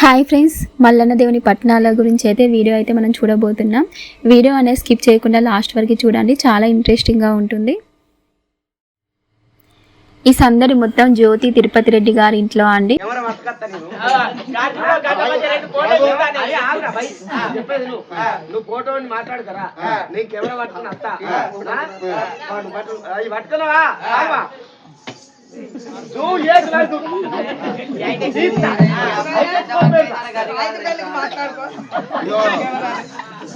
Hi friends Mallanna దేవుని పట్టణాల గురించి అయితే వీడియో అయితే మనం చూడబోతున్నాం. వీడియో అనేది స్కిప్ చేయకుండా లాస్ట్ వరకు చూడండి చాలా ఇంట్రెస్టింగ్గా ఉంటుంది. ఈ సందడి మొత్తం జ్యోతి తిరుపతి రెడ్డి గారి ఇంట్లో అండి మాట్లాడతారా?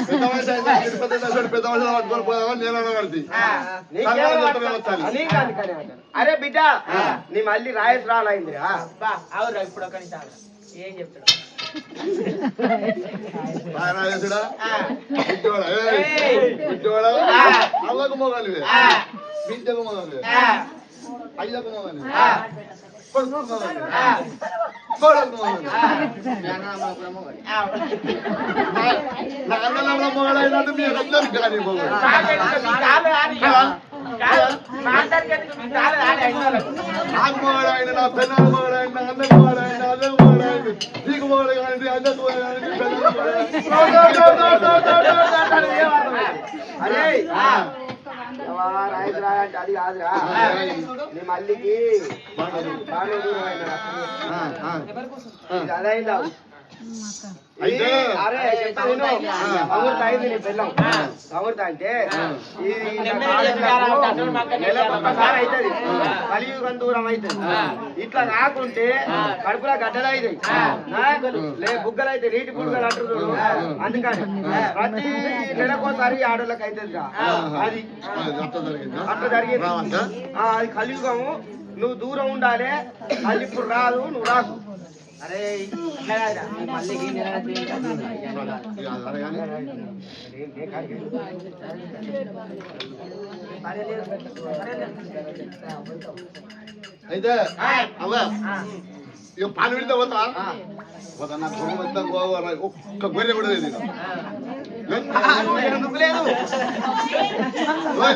పెద్ద వయసు అయితే తిరుపతి దర్శనం పెద్ద వయసు పట్టుకొని పోదామని నేను అనబడి నీ కెమెరా పట్టుకో. నీ కాదు కానీ అంటాను. అరే బిడ్డ నీ మళ్ళీ రాయస్ రాలైందిరా బా, అవురా ఇప్పుడు ఒక నిమిషం ఆగురా. ఏం చెప్తున్నావు రాజేసుడా విద్యోడా విద్యోడా అవ్వకు మొగాలి విద్యకు మొగాలి అయ్యకు మొగాలి కొడుకు మొగాలి కోడకు మొగాలి నా అన్నలో మొగాలైనట్టు మీరు అందరికి కానీ మొగాలి కాదు కాదు ఇక. కాదు, మాట్లాడికెందుకు? మీ కాదు కాదు అయినోళ్ళకు. నాకు మొగాలైన నా పెళ్ళకు మొగాలైన నా అన్నకు మొగాలైన నా అన్నకు మొగాలైన నీకు మొగాలైన అందరికి మొగాలైన పెళ్ళకు అరే ఎవా రాయస్ రా అంటే అది కాదురా. నీ మల్లికి బాగా దూరం అయినా అదైందా? అయితే. అమృత అంటే కలియుగం దూరం అవుతుంది. ఇట్లా కాకుంటే కడుపులో గడ్డలు అవుతాయి. లే బుగ్గలు అయితే నీటి బుగ్గలు అంటారు చూడు. అందుకని ప్రతి నెలకోసారి ఆడోళ్ళకి అవుతుంది అది. అట్లా జరిగిందా? అది కలియుగము. నువ్వు దూరం ఉండాలి. అది ఇప్పుడు రాదు నువ్వు రాదు అరే ఇట్లా కాదురా. మీ మల్లికి నెల ఇక అదే కానీ అయితే అవ్వ ఇక పాలు విడితే పోతా పోతా నాకు గొర్రె పెద్ద గోవర ఒక్క గొర్రె కూడా లేదు ఇక. ఎందుకు లేదు ఓయ్,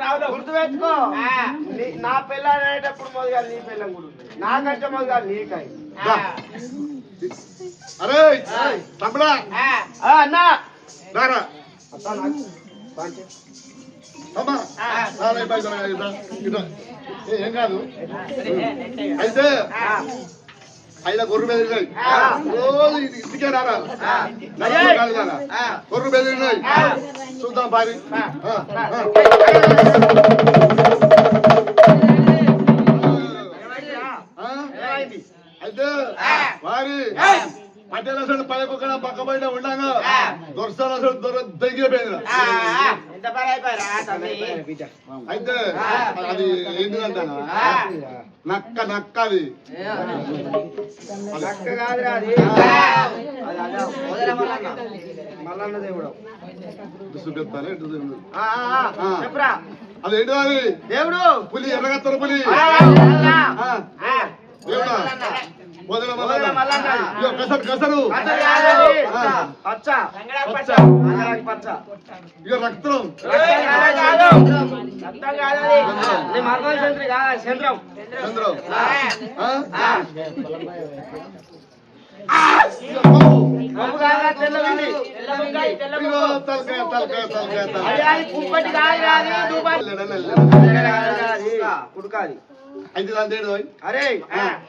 గుర్తుపెట్టుకో. నీ- నా పిల్ల అనేటప్పుడు మొదలు నీ పిల్లం కూడా. నాకంటే మొదలు నీకాయి దా. అరే తమ్ముడా. అన్నా. రారా అత్త నాకు పంచే. అమ్మా. రారా, ఈ బయట రా, ఇట్రా, ఇట్రా. ఏ, ఏం కాదు? అయితే అయినా గొర్రె బెదిరినాయి రోజు ఇది ఇంటికే రారా నలుగురు కాదు కదా గొర్రె బెదిరినాయి చూద్దాం పారి ఆ, ఆ. ఆ? ఏమైంది అయితే వారి మధ్యలో అసలు పైకొక్కడ పక్క బయట ఉండగా దొరసాలు అసలు దొర దగ్గరైపోయింది ఎంత అయితే అది ఏంటిదంటాను నక్క నక్క అది. లక్క కాదురా అది అది అదే మొదల మల్లన్న మల్లన్న దేవుడు. చూపిస్తాను ఎటు చెప్పురా. అది ఏంటి అది? దేవుడు. పులి ఎర్రగత్తర పులి. దేవుడా? ఇక రక్తం చంద్రి చంద్రం. కుడుకాది అయితే దాని తేడు పోయి అరే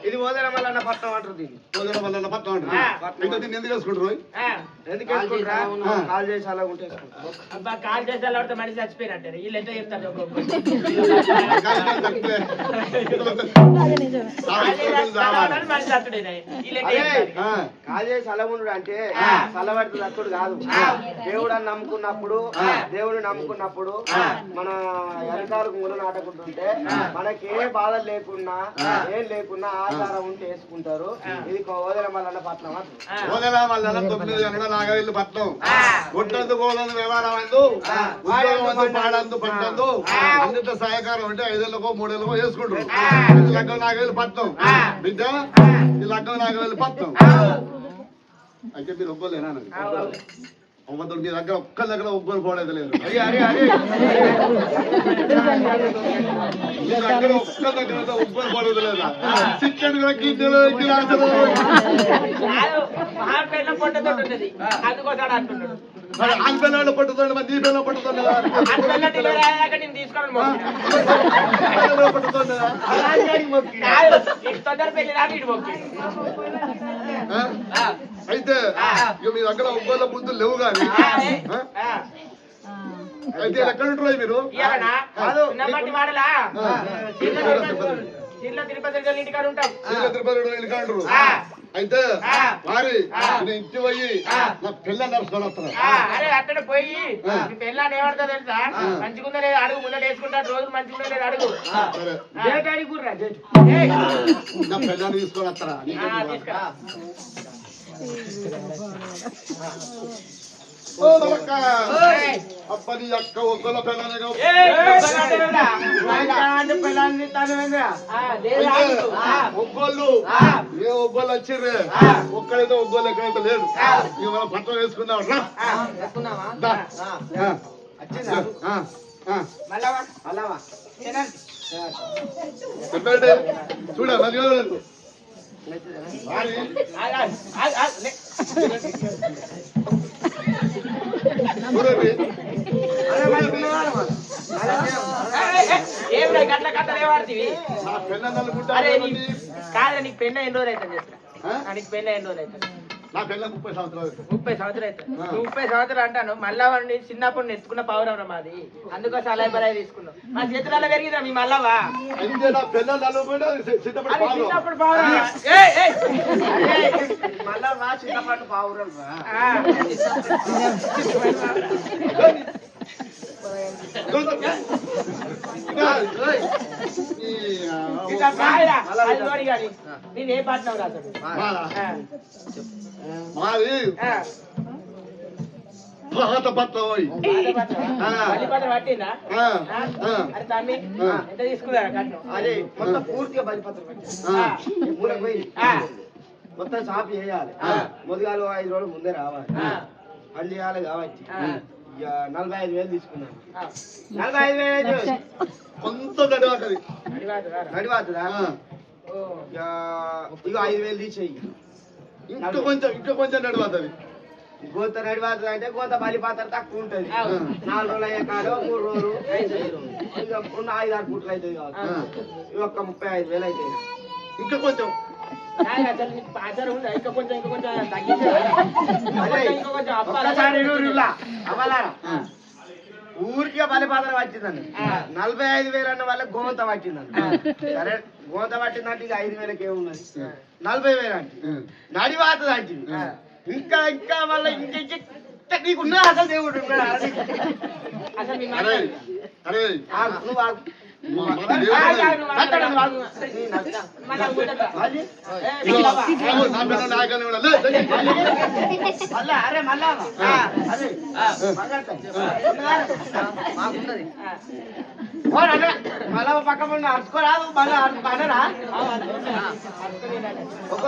ఇది మోదల మల్లన్న పట్నం అంటారు దీన్ని. మొదల వల్ల పట్టం అంటారు. ఆ. అయితే దీన్ని ఎందుకు వేసుకుంటారు పోయి ఆ. ఎందుకు వేసుకుంటారా ఆ. కాల్ చేసి అలా ఉంటే వేసుకుంటారు. అబ్బా కాల్ చేస్తే అలా మనిషి చచ్చిపోయినట్టే వీళ్ళు చెప్తారు? కాల్ చేసి అలముండు అంటే. చల్లబడి దత్తుడు కాదు. దేవుడు అని నమ్ముకున్నప్పుడు దేవుడు నమ్ముకున్నప్పుడు మన వెనకాలకు ముళ్ళు నాటకుంటుంటే మనకి ఏ బాధ కోడలు లేకున్నా ఏం లేకున్నా ఆధారం ఉంటే వేసుకుంటారు. ఇది కోదల మల్లన్న పట్నం. కోదెల మల్లన్న తొమ్మిది గంటల నాగవెల్లి పట్నం. కొట్టందు కోదందు వ్యవహారం అందు ఉద్యోగం అందు పాడందు పట్టందు. అన్నింటి సహకారం అంటే ఐదేళ్ళకో మూడేళ్ళకో వేసుకుంటారు. ఇది లగ్గం నాగవెల్లి పట్నం. బిడ్డ ఈ లగ్గం నాగవెల్లి పట్నం. అయితే మీరు ఒప్పుకోలేనా ఒవ్వదు మీ దగ్గర ఒక్క దగ్గర ఒప్పుకొని పోలేదు లేదు దగ్గర ఒక్క దగ్గర ఒప్పుకొని పోలేదు లేదా చికెన్ కూడా గిన్నెలు పట్టుతుంది మరి నీ పిల్లలు పట్టుతుంది అయితే ఇక మీ దగ్గర ఒక్కళ్ళ బుద్ధులు లేవు కానీ ఆ, అయితే ఎక్కడ ఉంటారు మీరు? తిరుపతి ఇంటికాడ ఉంటాం. తిరుపతి. అయితే. వారి నేను ఇంటి పోయి నా పిల్లలు నడుచుకొని వస్తాను ఆ, అరే అక్కడ పోయి నీ పెళ్ళాన్ని ఏమడతా తెలుసా? మంచిగుందా లేదు అడుగు ముందర వేసుకుంటాడు రోజు మంచిగుందా లేదు అడుగు. నా పిల్లల్ని తీసుకొని వస్తారా. ఓ ఏయ్, అప్పని అక్క ఒక్కల పిల్లని ఏయ్, పెళ్ళాంటే వెళ్ళా. అంటే పిల్లల్ని తను ఏందిరా? ఆ, లేదు, ఆగు. ఆ, ఒగ్గోళ్ళు. ఏ ఒగ్గోళ్ళు వచ్చిర్రే. ఒక్కడైతే ఒగ్గోళ్ళు ఎక్కడైతే లేదు. ఇక మనం పట్టణం వేసుకుందాం రా ఆ, చెప్పుకున్నావా? దా. ఆ, ఆ. వచ్చిందా ఆ. ఆ. మళ్ళా వా. అలావా తినండి. చెప్పండి చూడ మరి ఎవరు? వారి ఆగు, ఆగు, ఆగు, ఆగు, లే. చూడండి. అలా గట్ల అరే నీ కాదు నీకు పెన్న ఎన్ని రోజులు అవుతుంది నీకు పెన్న ఎన్ని రోజులు అవుతుంది నా పిల్ల ముప్పై సంవత్సరాలు. ముప్పై సంవత్సరాలు. నువ్వు ముప్పై సంవత్సరాలు అంటాను. మళ్ళా వాడిని చిన్నప్పుడు నెత్తుకున్న పౌరం రా మాది. అందుకోసం అలా బలాయి తీసుకున్నాం. మా చేతులలో పెరిగిరా మీ అయితే పాలు. చిన్నప్పుడు చిన్నపాటు పావురం. నేను ఏ పాటినావు మాదా? పాత పోయి పాత్ర. అదే మొత్తం పూర్తిగా బలిపత్రం పెట్టారు ఆ. మూలకు పోయి ఆ. మొత్తం సాఫ్ చేయాలి. మొదగాలు ఐదు రోజులు ముందే రావాలి. ఆ. పని చేయాలి. ఇక నలభై ఐదు వేలు తీసుకున్నాను. ఆ. నలభై ఐదు వేలు కొంత ఓ. ఇక ఇక ఐదు వేలు తీసేయి. ఇంకా కొంచెం ఇంకా కొంచెం నడివాకది గోత నడిపోతుంది అంటే గోత బలిపాత్ర తక్కువ ఉంటుంది. నాలుగు రోజులు అయ్యే కాదు మూడు రోజులు. ఇక ఉన్న ఐదు ఆరు పూట్లు అవుతుంది. కావచ్చు ఒక్క ముప్పై ఐదు వేలు అవుతాయి ఇంకా కొంచెం? ఇంకా కొంచెం ఇంకా కొంచెం తగ్గించారా? ఊరికే బలిపాత్ర పట్టిందండి ఆ. నలభై ఐదు వేలు అన్న వాళ్ళకి గోత పట్టిందండి ఆ. సరే గోత పట్టిందంటే ఇక ఐదు వేలకి ఏమున్నది నలభై వేలు అంటే ఆ. నడివాతది అంటే ఆ. ఇంకా ఇంకా మళ్ళీ ఇంకా ఇంకా నీకున్నా అసలు దేవుడు ఉన్నాడా? అసలు మీ అరే మాట- అరే ఆగు, నువ్వు మళ్ళా అదే అదే. పక్క ముందు అరుచుకోరాదు మళ్ళా అనరా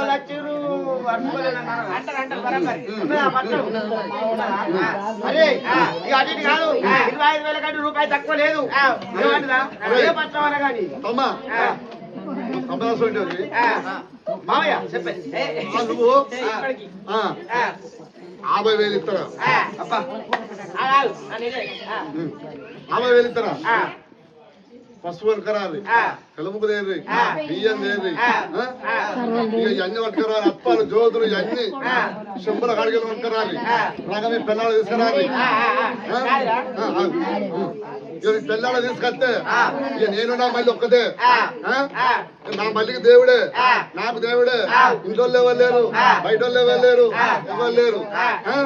వచ్చారు అరుచుకోలేదన్నారు అంటారు అంటారు బరాబర్ ఇక అటు ఇటు కాదు. ఇరవై ఐదు వేల కంటే రూపాయి తక్కువ లేదు. ఏమంటదా మామయ్య చెప్పే నువ్వు? యాభై వేలు ఇస్తారా. యాభై వేలు ఇస్తారా? పసుపు కరాలి దేరి ఆ. బియ్యం? ఆ. ఇక ఇవన్నీ పట్టుకురాలి అప్పాలు జోతులు ఇవన్నీ ఆ. శంబుల కడిగలు పట్టుకురాలి. ఆ. రాగా పిల్లలు తీసుకురాలి. ఇక పిల్లలు తీసుకొస్తే ఇక నేను నా మళ్ళీ ఒక్కదే. నా మల్లికి దేవుడే. నాకు దేవుడే. ఇంట్లో ఎవరు లేరు? బయట వాళ్ళు ఎవరు లేరు? ఎవరు లేరు? ఆ?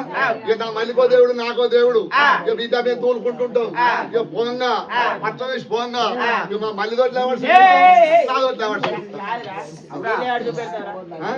ఇక నా మల్లికో దేవుడు నాకో దేవుడు. ఇక మిగతా మేము తోలుకుంటుంటాం. ఇక పోంగా. పట్టం వేసి పోంగా. ఇక మా మల్లి తోటి లేవచ్చు నా తోటి లేవచ్చు కాదురా, వీళ్ళే ఆడు చూపెడతారా ఆ?